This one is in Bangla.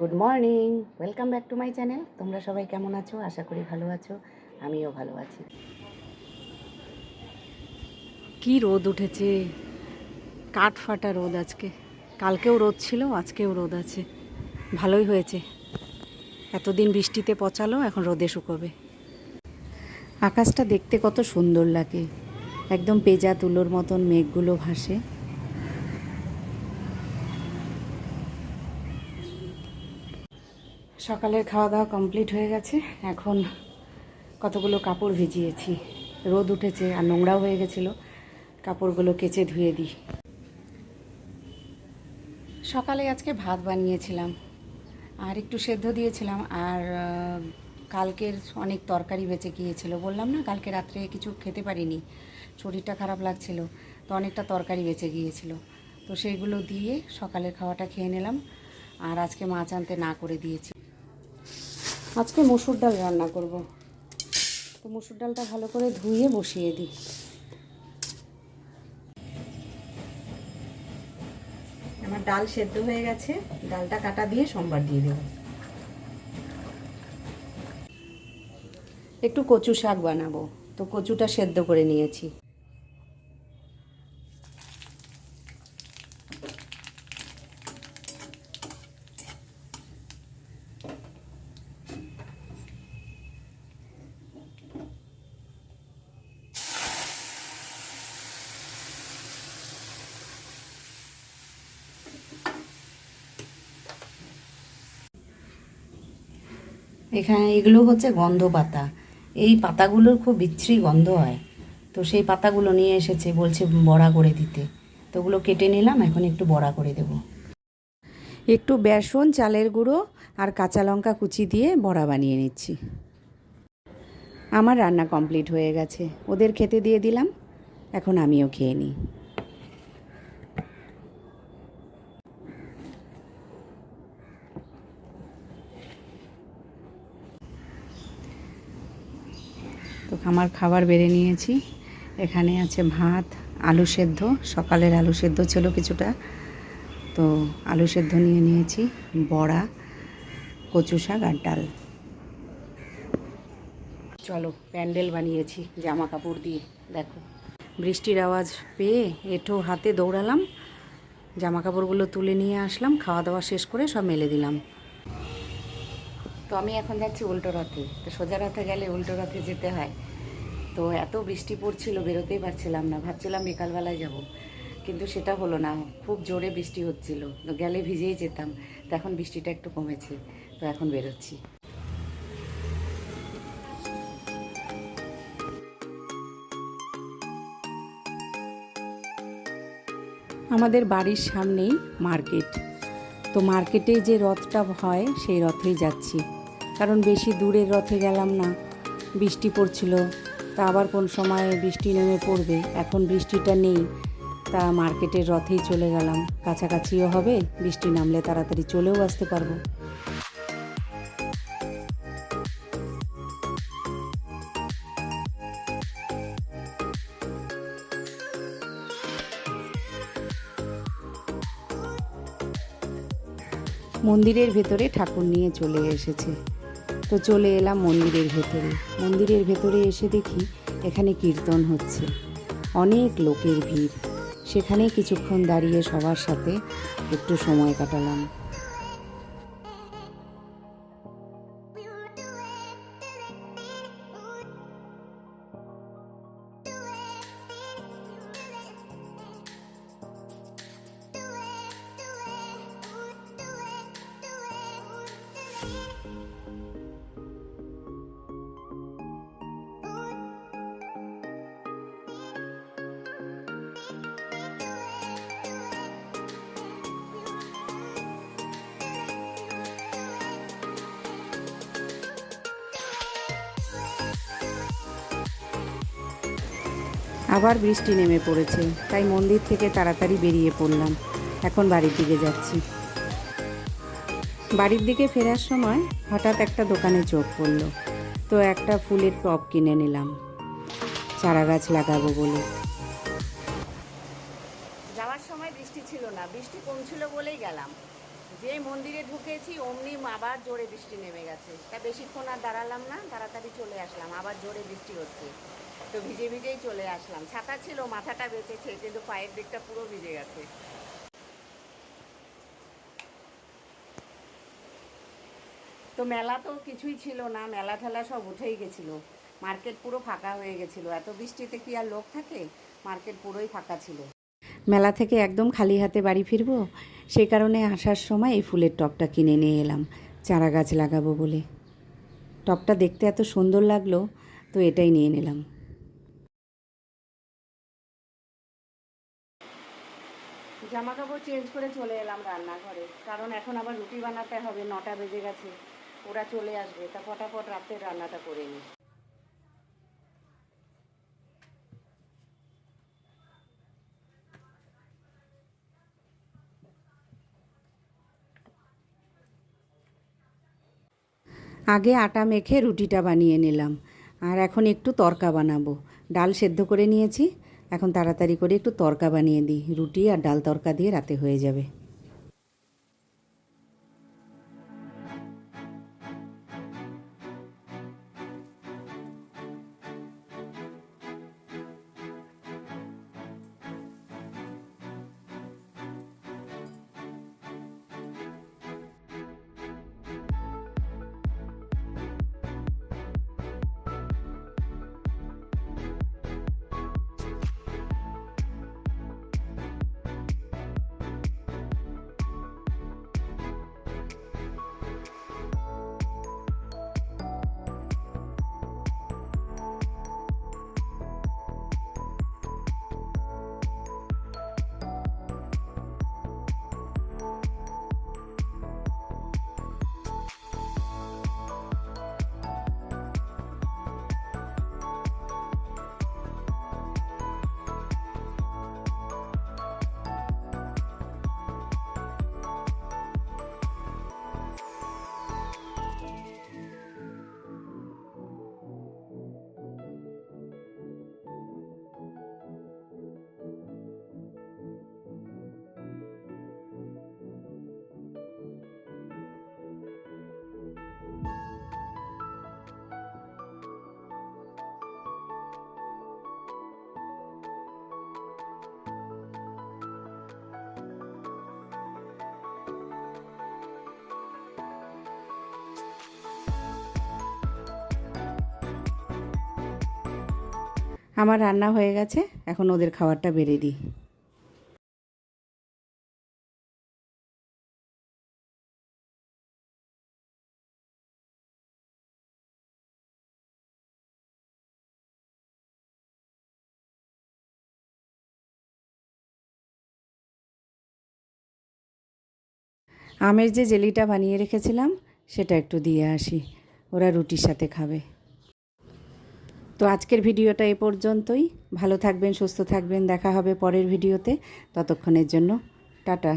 Good morning welcome back to my channel তোমরা সবাই কেমন আছো? আশা করি ভালো আছো। আমিও ভালো আছি। কি রোদ উঠেছে? কাঠ ফাটা রোদ আজকে। কালকেও রোদ ছিল, আজকেও রোদ আছে। ভালোই হয়েছে। এতদিন বৃষ্টিতে পচালো, এখন রোদে শুকোবে। আকাশটা দেখতে কত সুন্দর লাগে। একদম পেজা তুলোর মতন মেঘগুলো ভাসে। সকালের খাওয়া দাওয়া কমপ্লিট হয়ে গেছে। এখন কতগুলো কাপড় ভিজিয়েছি। রোদ উঠেছে আর নোংরাও হয়ে গেছিল। কাপড়গুলো কেচে ধুয়ে দিই। সকালে আজকে ভাত বানিয়েছিলাম। আর একটু সেদ্ধ দিয়েছিলাম। আর কালকের অনেক তরকারি বেঁচে গিয়েছিল। বললাম না, কালকে রাত্রে কিছু খেতে পারিনি। শরীরটা খারাপ লাগছিল। তো অনেকটা তরকারি বেঁচে গিয়েছিল। তো সেইগুলো দিয়ে সকালের খাওয়াটা খেয়ে নিলাম। আর আজকে মাছ আনতে না করে দিয়েছি। আজকে মসুর ডাল রান্না করব। তো মসুর ডালটা ভালো করে ধুয়ে বসিয়ে দিই। আমার ডাল সেদ্ধ হয়ে গেছে। ডালটা কাটা দিয়ে সোমবার দিয়ে দেবো। একটু কচু শাক বানাবো। তো কচুটা সেদ্ধ করে নিয়েছি। এখানে এগুলো হচ্ছে গন্ধ পাতা। এই পাতাগুলোর খুব বিচ্ছিরি গন্ধ হয়। তো সেই পাতাগুলো নিয়ে এসেছে বলছে বড়া করে দিতে। তো ওগুলো কেটে নিলাম, এখন একটু বড়া করে দেব। একটু বেসন, চালের গুঁড়ো আর কাঁচা লঙ্কা কুচি দিয়ে বড়া বানিয়ে নিচ্ছি। আমার রান্না কমপ্লিট হয়ে গেছে। ওদের খেতে দিয়ে দিলাম। এখন আমিও খেয়ে নিই। আমার খাবার বেড়ে নিয়েছি। এখানে আছে ভাত, আলু সেদ্ধ, সকালের আলু সেদ্ধ ছিল কিছুটা। তো আলু সেদ্ধ নিয়ে নিয়েছি, বড়া, কচু শাক আর ডাল। চলো, প্যান্ডেল বানিয়েছি, জামা কাপড় দিয়ে, দেখো। বৃষ্টির আওয়াজ পেয়ে এঁঠো হাতে দৌড়ালাম, জামা কাপড়গুলো তুলে নিয়ে আসলাম খাওয়া দাওয়া শেষ করে সব মেলে দিলাম। তো আমি এখন যাচ্ছি উল্টো রথে। তো সোজা রথে গেলে উল্টো রথে যেতে হয়। তো এত বৃষ্টি পড়ছিল, বেরোতেই পারছিলাম না। ভাবছিলাম বিকালবেলায় যাব, কিন্তু সেটা হলো না। খুব জোরে বৃষ্টি হচ্ছিল, তো গেলে ভিজেই যেতাম, তো এখন বৃষ্টিটা একটু কমেছে, তো এখন বেরোচ্ছি। আমাদের বাড়ির সামনেই মার্কেট। তো মার্কেটে যে রথটা হয়, সেই রথেই যাচ্ছি। কারণ বেশি দূরের রথে গেলাম না, বৃষ্টি পড়ছিল তা আবার কোন সময় বৃষ্টি নেমে পড়বে? এখন বৃষ্টিটা নেই, তা মার্কেটের রথেই চলে গেলাম। কাছাকাছিও হবে, বৃষ্টি নামলে তাড়াতাড়ি চলেও আসতে পারব। মন্দিরের ভেতরে ঠাকুর নিয়ে চলে এসেছে। তো চলে এলাম মন্দিরের ভেতরে। মন্দিরের ভেতরে এসে দেখি এখানে কীর্তন হচ্ছে। অনেক লোকের ভিড়। সেখানে কিছুক্ষণ দাঁড়িয়ে সবার সাথে একটু সময় কাটালাম। আবার বৃষ্টি নেমে পড়েছে, তাই মন্দির থেকে তাড়াতাড়ি বেরিয়ে পড়লাম। এখন বাড়ির দিকে যাচ্ছি। বাড়ির দিকে ফেরার সময় হঠাৎ একটা দোকানে চোখ পড়ল। তো একটা ফুলের টব কিনে নিলাম। চারা গাছ লাগাবো বলে। যাওয়ার সময় বৃষ্টি ছিল না, বৃষ্টি কমছিল বলেই গেলাম। যে মন্দিরে ঢুকেছি, অমনি আবার জোরে বৃষ্টি নেমে গেছে। তা বেশিক্ষণ আর দাঁড়ালাম না, তাড়াতাড়ি চলে আসলাম, আবার জোরে বৃষ্টি হচ্ছে। তো ভিজে ভিজেই চলে আসলাম। ছাতা ছিল, মাথাটা বেঁচেছে, কিন্তু পায়ের দিকটা পুরো ভিজে গেছে। তো মেলা তো কিছুই ছিল না, মেলা ঠেলা সব উঠেই গেছিল। মার্কেট পুরো ফাঁকা হয়ে গেছিল। এত বৃষ্টিতে কি আর লোক থাকে? মার্কেট পুরোই ফাঁকা ছিল। মেলা থেকে একদম খালি হাতে বাড়ি ফিরবো? সেই কারণে আসার সময় এই ফুলের টবটা কিনে নিয়ে এলাম। চারা গাছ লাগাবো বলে। টবটা দেখতে এত সুন্দর লাগল, তো এটাই নিয়ে নিলাম। জামা কাপড় চেঞ্জ করে চলে এলাম রান্নাঘরে। কারণ এখন আবার রুটি বানাতে হবে, নটা বেজে গেছে। ওরা চলে আসবে, তা ফটাফট রাতের রান্নাটা করে নিই আগে আটা মেখে রুটিটা বানিয়ে নিলাম, আর এখন একটু তরকা বানাবো। ডাল সেদ্ধ করে নিয়েছি এখন তাড়াতাড়ি করে একটু তরকা বানিয়ে দিই। রুটি আর ডাল তরকা দিয়ে রাতে হয়ে যাবে। আমার রান্না হয়ে গেছে, এখন ওদের খাবারটা বেড়ে দিই। আমের যে জেলিটা বানিয়ে রেখেছিলাম, সেটা একটু দিয়ে আসি। ওরা রুটির সাথে খাবে। তো আজকের ভিডিওটা এ পর্যন্তই। ভালো থাকবেন, সুস্থ থাকবেন। দেখা হবে পরের ভিডিওতে। ততক্ষণের জন্য টাটা।